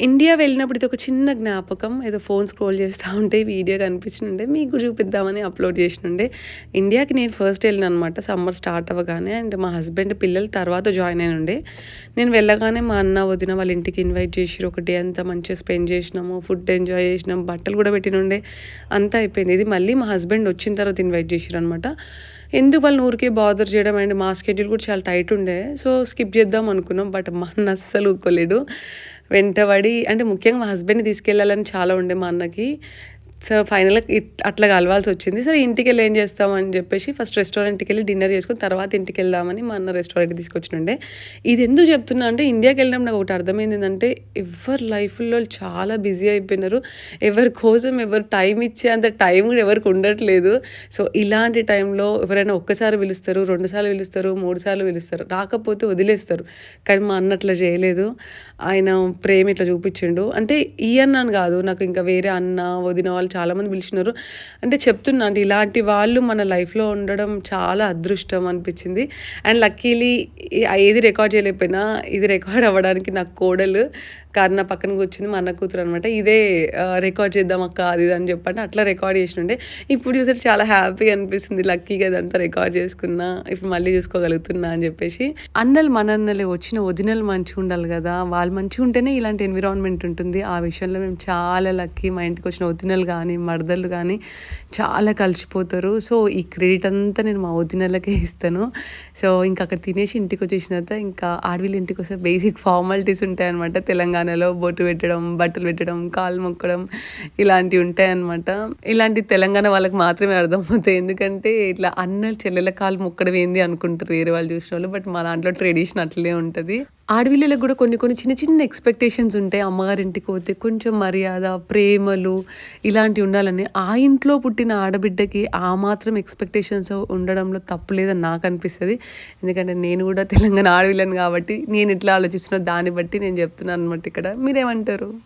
India వెళ్ళినప్పుడు ఇది ఒక చిన్న జ్ఞాపకం ఏదో ఫోన్ స్క్రోల్ చేస్తూ ఉంటే వీడియో కనిపించినుండే మీకు చూపిద్దామని అప్లోడ్ చేసినుండే ఇండియాకి నేను ఫస్ట్ వెళ్ళిన అనమాట సమ్మర్ స్టార్ట్ అవ్వగానే. అండ్ మా హస్బెండ్ పిల్లలు తర్వాత జాయిన్ అయినుండే. నేను వెళ్ళగానే మా అన్న వదిన వాళ్ళ ఇంటికి ఇన్వైట్ చేసిరు ఒక డే అంతా మంచిగా స్పెండ్ చేసినాము ఫుడ్ ఎంజాయ్ చేసినాం బట్టలు కూడా పెట్టినుండే. అంతా అయిపోయింది. ఇది మళ్ళీ మా హస్బెండ్ వచ్చిన తర్వాత ఇన్వైట్ చేసిరు అనమాట ఎందుకు వాళ్ళు ఊరికే బాదర్ చేయడం? అండ్ మా స్కెడ్యూల్ కూడా చాలా టైట్ ఉండే. సో స్కిప్ చేద్దాం అనుకున్నాం. బట్ మా అన్న అస్సలు ఊరుకోలేడు వెంటబడి అంటే ముఖ్యంగా మా హస్బెండ్ని తీసుకెళ్ళాలని చాలా ఉండే మా అన్నకి. సో ఫైనల్గా అట్లా కలవాల్సి వచ్చింది. సరే ఇంటికి వెళ్ళి ఏం చేస్తామని చెప్పేసి ఫస్ట్ రెస్టారెంట్కి వెళ్ళి డిన్నర్ చేసుకుని తర్వాత ఇంటికి వెళ్దామని మా అన్న రెస్టారెంట్కి తీసుకొచ్చినుండే ఇది ఎందుకు చెప్తున్నా అంటే ఇండియాకి వెళ్ళడం నాకు ఒకటి అర్థమైంది ఏంటంటే ఎవరి లైఫ్లో చాలా బిజీ అయిపోయినారు. ఎవరి కోసం ఎవరు టైం ఇచ్చే అంత టైం కూడా ఎవరికి ఉండట్లేదు. సో ఇలాంటి టైంలో ఎవరైనా ఒక్కసారి పిలుస్తారు రెండుసార్లు పిలుస్తారు మూడు సార్లు పిలుస్తారు రాకపోతే వదిలేస్తారు. కానీ మా అన్న అట్లా చేయలేదు. ఆయన ప్రేమ ఇట్లా చూపించిండు. అంటే ఈ అన్నాను కాదు నాకు ఇంకా వేరే అన్న వదిన వాళ్ళు చాలామంది పిలిచినారు. అంటే చెప్తున్నా అంటే ఇలాంటి వాళ్ళు మన లైఫ్లో ఉండడం చాలా అదృష్టం అనిపించింది. అండ్ లక్కీలీ ఏది రికార్డ్ చేయలేకపోయినా ఇది రికార్డ్ అవ్వడానికి నాకు కోడలు కారు నా పక్కన కూర్చుంది మా అన్న కూతురు అనమాట ఇదే రికార్డ్ చేద్దాం అక్క అది ఇది అని చెప్పండి అట్లా రికార్డ్ చేసినుండే. ఇప్పుడు చూసే చాలా హ్యాపీగా అనిపిస్తుంది లక్కీగా అదంతా రికార్డ్ చేసుకున్నా ఇప్పుడు మళ్ళీ చూసుకోగలుగుతున్నా అని చెప్పేసి. అన్నలు మన అన్నలే వచ్చిన వదినలు మంచిగా ఉండాలి కదా. వాళ్ళు మంచిగా ఉంటేనే ఇలాంటి ఎన్విరాన్మెంట్ ఉంటుంది. ఆ విషయంలో మేము చాలా లక్కీ మా ఇంటికి వచ్చిన వదినలు కానీ మరదలు కానీ చాలా కలిసిపోతారు. సో ఈ క్రెడిట్ అంతా నేను మా వదినలకే ఇస్తాను. సో ఇంకా అక్కడ తినేసి ఇంటికి వచ్చేసిన తర్వాత ఇంకా ఆడవిళ్ళ ఇంటికి వస్తే బేసిక్ ఫార్మాలిటీస్ ఉంటాయి అనమాట తెలంగాణలో బొట్టు పెట్టడం బట్టలు పెట్టడం కాలు మొక్కడం ఇలాంటివి ఉంటాయన్నమాట. ఇలాంటి తెలంగాణ వాళ్ళకి మాత్రమే అర్థమవుతాయి. ఎందుకంటే ఇట్లా అన్న చెల్లెల కాలు మొక్కడం ఏంది అనుకుంటారు వేరే వాళ్ళు చూసిన వాళ్ళు. బట్ మా దాంట్లో ట్రెడిషన్ అట్లే ఉంటుంది. ఆడవిళ్ళలకు కూడా కొన్ని కొన్ని చిన్న చిన్న ఎక్స్పెక్టేషన్స్ ఉంటాయి. అమ్మగారింటికి పోతే కొంచెం మర్యాద ప్రేమలు ఇలాంటివి ఉండాలని. ఆ ఇంట్లో పుట్టిన ఆడబిడ్డకి ఆ మాత్రం ఎక్స్పెక్టేషన్స్ ఉండడంలో తప్పు లేదని నాకు అనిపిస్తుంది. ఎందుకంటే నేను కూడా తెలంగాణ ఆడవిళ్ళను కాబట్టి నేను ఎట్లా ఆలోచిస్తున్నా దాన్ని బట్టి నేను చెప్తున్నాను అనమాట ఇక్కడ. మీరేమంటారు?